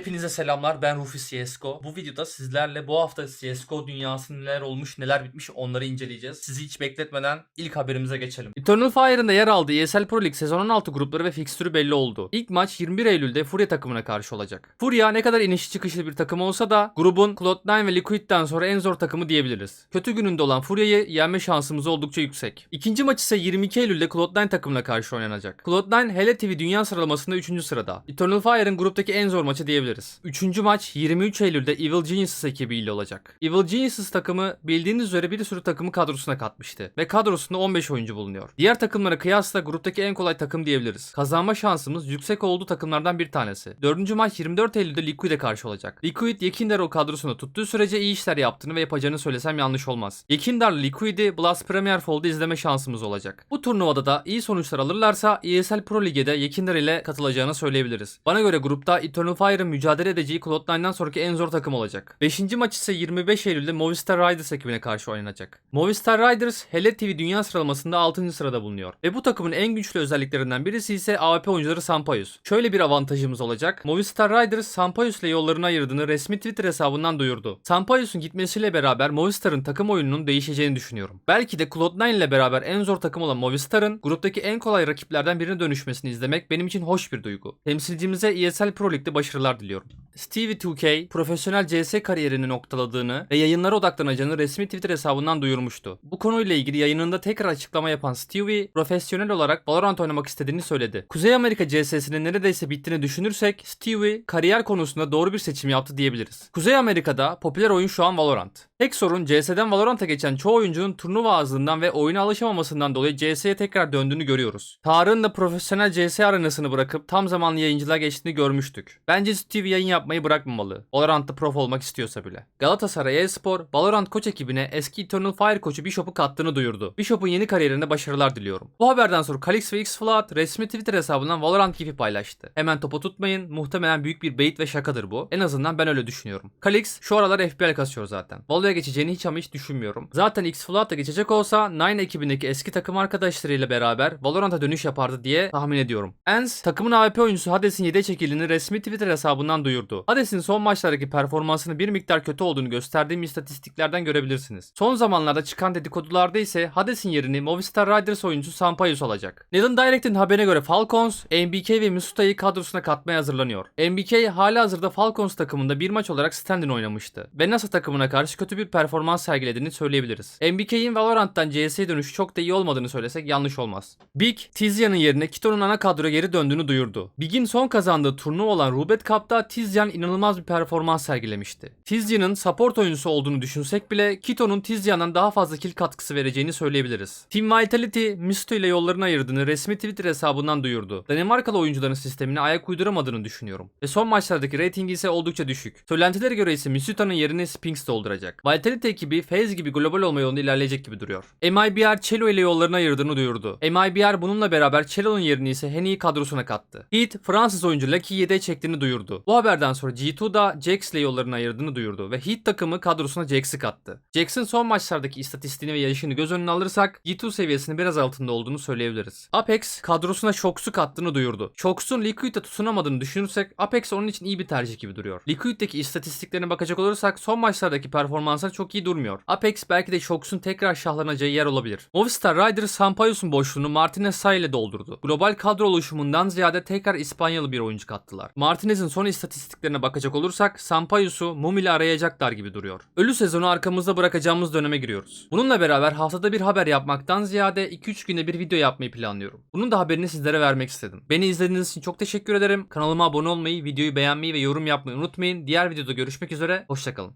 Hepinize selamlar ben Rufi CSGO. Bu videoda sizlerle bu hafta CSGO dünyasında neler olmuş neler bitmiş onları inceleyeceğiz. Sizi hiç bekletmeden ilk haberimize geçelim. Eternal Fire'ın da yer aldığı ESL Pro League sezon 16 grupları ve fikstürü belli oldu. İlk maç 21 Eylül'de Furia takımına karşı olacak. Furia ne kadar inişi çıkışlı bir takım olsa da grubun Cloud9 ve Liquid'den sonra en zor takımı diyebiliriz. Kötü gününde olan Furia'yı yenme şansımız oldukça yüksek. İkinci maç ise 22 Eylül'de Cloud9 takımına karşı oynanacak. Cloud9 Hele TV dünya sıralamasında 3. sırada. Eternal Fire'ın gruptaki en zor maçı diyebiliriz. Üçüncü maç 23 Eylül'de Evil Geniuses ekibiyle olacak. Evil Geniuses takımı bildiğiniz üzere bir sürü takımı kadrosuna katmıştı ve kadrosunda 15 oyuncu bulunuyor. Diğer takımlara kıyasla gruptaki en kolay takım diyebiliriz. Kazanma şansımız yüksek olduğu takımlardan bir tanesi. Dördüncü maç 24 Eylül'de Liquid'e karşı olacak. Liquid Yekindar kadrosunda tuttuğu sürece iyi işler yaptığını ve yapacağını söylesem yanlış olmaz. Yekindar'la Liquid'i Blast Premier Fall'da izleme şansımız olacak. Bu turnuvada da iyi sonuçlar alırlarsa ESL Pro Lig'e Yekindar ile katılacağını söyleyebiliriz. Bana göre grupta Eternal Fire'ın mücadele edeceği Cloud9'dan sonraki en zor takım olacak. 5. maç ise 25 Eylül'de Movistar Riders ekibine karşı oynanacak. Movistar Riders Hele TV dünya sıralamasında 6. sırada bulunuyor. Ve bu takımın en güçlü özelliklerinden birisi ise AWP oyuncuları Sampayus. Şöyle bir avantajımız olacak. Movistar Riders Sampayus ile yollarını ayırdığını resmi Twitter hesabından duyurdu. Sampayus'un gitmesiyle beraber Movistar'ın takım oyununun değişeceğini düşünüyorum. Belki de Cloud9 ile beraber en zor takım olan Movistar'ın gruptaki en kolay rakiplerden birine dönüşmesini izlemek benim için hoş bir duygu. Temsilcimize ESL Pro League'de başarılar diliyorum. Лер. Stevie 2K profesyonel CS kariyerini noktaladığını ve yayınlara odaklanacağını resmi Twitter hesabından duyurmuştu. Bu konuyla ilgili yayınında tekrar açıklama yapan Stevie profesyonel olarak Valorant oynamak istediğini söyledi. Kuzey Amerika CS'sinin neredeyse bittiğini düşünürsek Stevie kariyer konusunda doğru bir seçim yaptı diyebiliriz. Kuzey Amerika'da popüler oyun şu an Valorant. Tek sorun CS'den Valorant'a geçen çoğu oyuncunun turnuva azlığından ve oyuna alışamamasından dolayı CS'ye tekrar döndüğünü görüyoruz. Tarık'ın da profesyonel CS arenasını bırakıp tam zamanlı yayıncılığa geçtiğini görmüştük. Bence Steve yayın yapmayı bırakmamalı. Valorant'ta prof olmak istiyorsa bile. Galatasaray e-spor, Valorant koç ekibine eski Eternal Fire koçu Bishop'u kattığını duyurdu. Bishop'un yeni kariyerinde başarılar diliyorum. Bu haberden sonra Kalix ve X-Flood resmi Twitter hesabından Valorant gifi paylaştı. Hemen topa tutmayın. Muhtemelen büyük bir bait ve şakadır bu. En azından ben öyle düşünüyorum. Kalix şu aralar FPL kasıyor zaten. Valo'ya geçeceğini hiç ama hiç düşünmüyorum. Zaten X-Flood da geçecek olsa Nine ekibindeki eski takım arkadaşlarıyla beraber Valorant'a dönüş yapardı diye tahmin ediyorum. Ens takımın AWP oyuncusu Hades'in yedeğe çekildiğini resmi Twitter hesabından duyurdu. Hades'in son maçlardaki performansının bir miktar kötü olduğunu gösterdiğim istatistiklerden görebilirsiniz. Son zamanlarda çıkan dedikodularda ise Hades'in yerini Movistar Riders oyuncusu Sampayus alacak. Nathan Direct'in haberine göre Falcons, MBK ve Misuta'yı kadrosuna katmaya hazırlanıyor. MBK hala hazırda Falcons takımında bir maç olarak stand-in oynamıştı. Ve NASA takımına karşı kötü bir performans sergilediğini söyleyebiliriz. MBK'in Valorant'tan CS'ye dönüşü çok da iyi olmadığını söylesek yanlış olmaz. Big, Tizian'ın yerine Kito'nun ana kadroya geri döndüğünü duyurdu. Big'in son kazandığı turnuva olan Rubet Cup'ta Tizian inanılmaz bir performans sergilemişti. Tizian'ın support oyuncusu olduğunu düşünsek bile Kito'nun Tizian'dan daha fazla kill katkısı vereceğini söyleyebiliriz. Team Vitality, Misto ile yollarını ayırdığını resmi Twitter hesabından duyurdu. Danimarkalı oyuncuların sistemine ayak uyduramadığını düşünüyorum. Ve son maçlardaki ratingi ise oldukça düşük. Söylentilere göre ise Misuta'nın yerini Spinks dolduracak. Vitality ekibi FaZe gibi global olma yolunda ilerleyecek gibi duruyor. MIBR Cello ile yollarını ayırdığını duyurdu. MIBR bununla beraber Cello'nun yerini ise Henny'i kadrosuna kattı. Heat, Fransız oyuncu Lucky'yi yedeğe çektiğini duyurdu. Bu haberden sonra G2 da Jax ile yollarını ayırdığını duyurdu ve Heat takımı kadrosuna Jax'i kattı. Jax'in son maçlardaki istatistiğini ve yarışını göz önüne alırsak G2 seviyesinin biraz altında olduğunu söyleyebiliriz. Apex kadrosuna Shox'u kattığını duyurdu. Shox'un Liquid'de tutunamadığını düşünürsek Apex onun için iyi bir tercih gibi duruyor. Liquid'deki istatistiklerine bakacak olursak son maçlardaki performansları çok iyi durmuyor. Apex belki de Shox'un tekrar şahlanacağı yer olabilir. Movistar Riders Sampayos'un boşluğunu Martinez Say ile doldurdu. Global kadro oluşumundan ziyade tekrar İspanyalı bir oyuncu kattılar. Martinez'in son istatistiklerine bakacak olursak Sampayos'u Mum arayacaklar gibi duruyor. Ölü sezonu arkamızda bırakacağımız döneme giriyoruz. Bununla beraber haftada bir haber yapmaktan ziyade 2-3 günde bir video yapmayı planlıyorum. Bunun da haberini sizlere vermek istedim. Beni izlediğiniz için çok teşekkür ederim. Kanalıma abone olmayı, videoyu beğenmeyi ve yorum yapmayı unutmayın. Diğer videoda görüşmek üzere. Hoşçakalın.